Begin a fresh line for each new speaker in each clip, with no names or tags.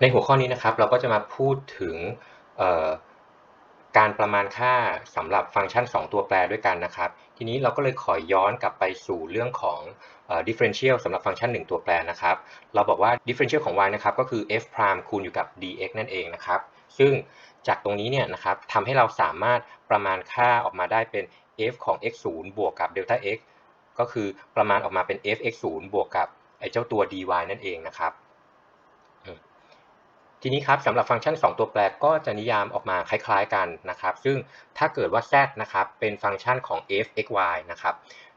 ในหัวข้อนี้นะครับเราก็จะมาพูดถึงการประมาณค่าสำหรับฟังก์ชัน 2 ตัวแปรด้วยกันนะครับ ทีนี้เราก็เลยขอย้อนกลับไปสู่เรื่องของ differential สำหรับฟังก์ชัน 1 ตัวแปรนะครับ เราบอกว่า differential ของ y นะครับก็คือ f prime คูณอยู่กับ dx นั่นเองนะครับ ซึ่งจากตรงนี้เนี่ยนะครับทำให้เราสามารถประมาณค่าออกมาได้เป็น f ของ x 0บวกกับ delta x ก็คือประมาณออกมาเป็น f x 0บวกกับไอ้เจ้าตัว dy นั่นเองนะครับ ทีนี้ครับสำหรับฟังก์ชัน 2 ตัวแปรก็จะนิยามออกมาคล้ายๆกันนะครับ ซึ่งถ้าเกิดว่า z นะครับเป็นฟังก์ชันของ f x y นะครับ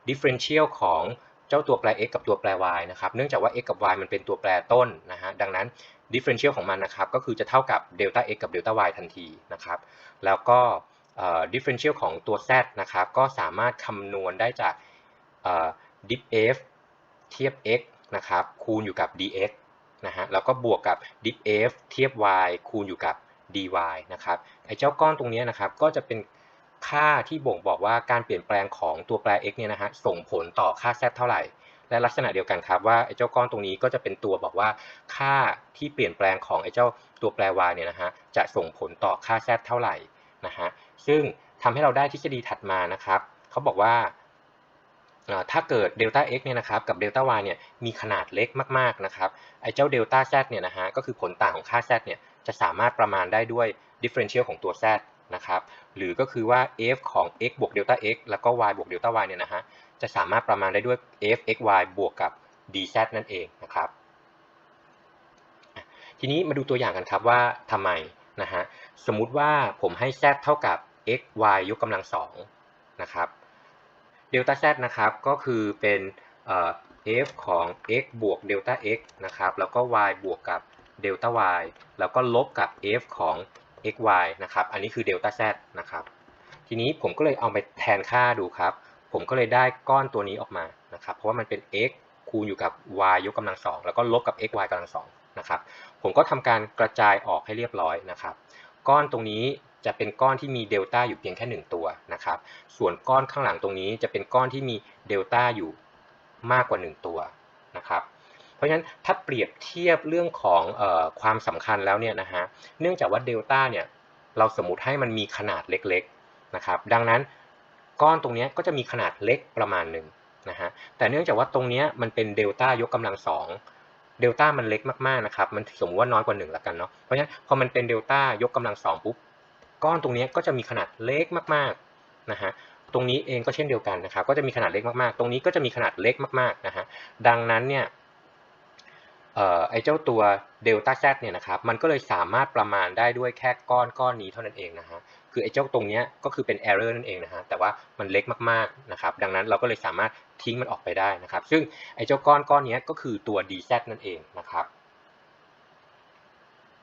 differential ของเจ้าตัวแปร x กับตัวแปร y นะครับ เนื่องจากว่า x กับ y มันเป็นตัวแปรต้นนะฮะ ดังนั้น differential ของมันนะครับ ก็คือจะเท่ากับ delta x กับ delta y ทันทีนะครับ แล้วก็ differential ของตัว z นะครับ ก็สามารถคำนวณได้จาก diff f เทียบ x นะครับ คูณอยู่กับ dx นะฮะแล้วก็บวกกับ diff f เทียบ y คูณอยู่กับ dy นะครับไอ้เจ้าก้อนตรงนี้นะครับก็จะเป็นค่าที่บ่งบอกว่าการเปลี่ยนแปลงของตัวแปร x เนี่ยนะฮะส่งผลต่อค่า z เท่าไหร่ และลักษณะเดียวกันครับว่าไอ้เจ้าก้อนตรงนี้ก็จะเป็นตัวบอกว่าค่าที่เปลี่ยนแปลงของไอ้เจ้าตัวแปร y เนี่ยนะฮะจะส่งผลต่อค่า z เท่าไหร่นะฮะซึ่งทำให้เราได้ทฤษฎีถัดมานะครับเขาบอกว่า ถ้าเกิดเดลต้า x เนี่ยนะครับกับเดลต้า y เนี่ยมีขนาดเล็กมากๆนะครับไอ้เจ้าเดลต้า z เนี่ยนะฮะก็คือผลต่างของค่า z เนี่ยจะสามารถประมาณได้ด้วย differential ของตัว z นะครับหรือก็คือว่า f ของ x บวกเดลต้า x แล้วก็ y บวกเดลต้า y เนี่ยนะฮะจะสามารถประมาณได้ด้วย f x y บวกกับ dz นั่นเองนะครับทีนี้มาดูตัวอย่างกันครับว่าทำไมนะฮะสมมุติว่าผมให้ z เท่ากับ x y ยกกำลังสองนะครับ เดลต้า z นะครับก็คือเป็น f ของ x บวกเดลต้า x นะครับแล้วก็ y บวกกับเดลต้า y แล้วก็ลบกับ f ของ x y นะครับอันนี้คือเดลต้า z นะครับทีนี้ผมก็เลยเอาไปแทนค่าดูครับ ผมก็เลยได้ก้อนตัวนี้ออกมานะครับเพราะว่ามันเป็น x คูณอยู่กับ y ยกกำลังสองแล้วก็ลบกับ x y กำลังสองนะครับผมก็ทำการกระจายออกให้เรียบร้อยนะครับ ก้อนตรงนี้จะเป็นก้อนที่มีเดลต้าอยู่เพียงแค่ 1 ตัวนะครับ ส่วนก้อนข้างหลังตรงนี้จะเป็นก้อนที่มีเดลต้าอยู่มากกว่า 1 ตัวนะครับ เพราะฉะนั้นถ้าเปรียบเทียบเรื่องของออความสำคัญแล้วเนี่ยนะฮะ เนื่องจากว่าเดลต้าเนี่ยเราสมมติให้มันมีขนาดเล็กๆนะครับ ดังนั้นก้อนตรงนี้ก็จะมีขนาดเล็กประมาณหนึ่งนะฮะ แต่เนื่องจากว่าตรงนี้มันเป็นเดลต้ายกกำลังสองเดลต้ามันเล็กมากๆนะครับ มันสมมติว่าน้อยกว่า1แล้วกันเนาะ เพราะฉะนั้นพอมันเป็นเดลต้ายกกำลังสองปุ๊บ ก้อนตรงนี้ก็จะมีขนาดเล็กมากๆนะฮะตรงนี้เองก็เช่นเดียวกันนะครับก็จะมีขนาดเล็กมากๆ ตรงนี้ก็จะมีขนาดเล็กมากๆนะฮะดังนั้นเนี่ยเอ่อไอเจ้าตัวเดลต้าแซเนี่ยนะครับมันก็เลยสามารถประมาณได้ด้วยแค่ก้อนก้อนนี้เท่านั้นเองนะฮะคือไอ้เจ้าตรงนี้ก็คือเป็น error นั่นเองนะฮะแต่ว่ามันเล็กมากๆนะครับดังนั้นเราก็เลยสามารถทิ้งมันออกไปได้นะครับ ซึ่งไอ้เจ้าก้อนก้อนนี้ก็คือตัว dz นั่นเองนะครับ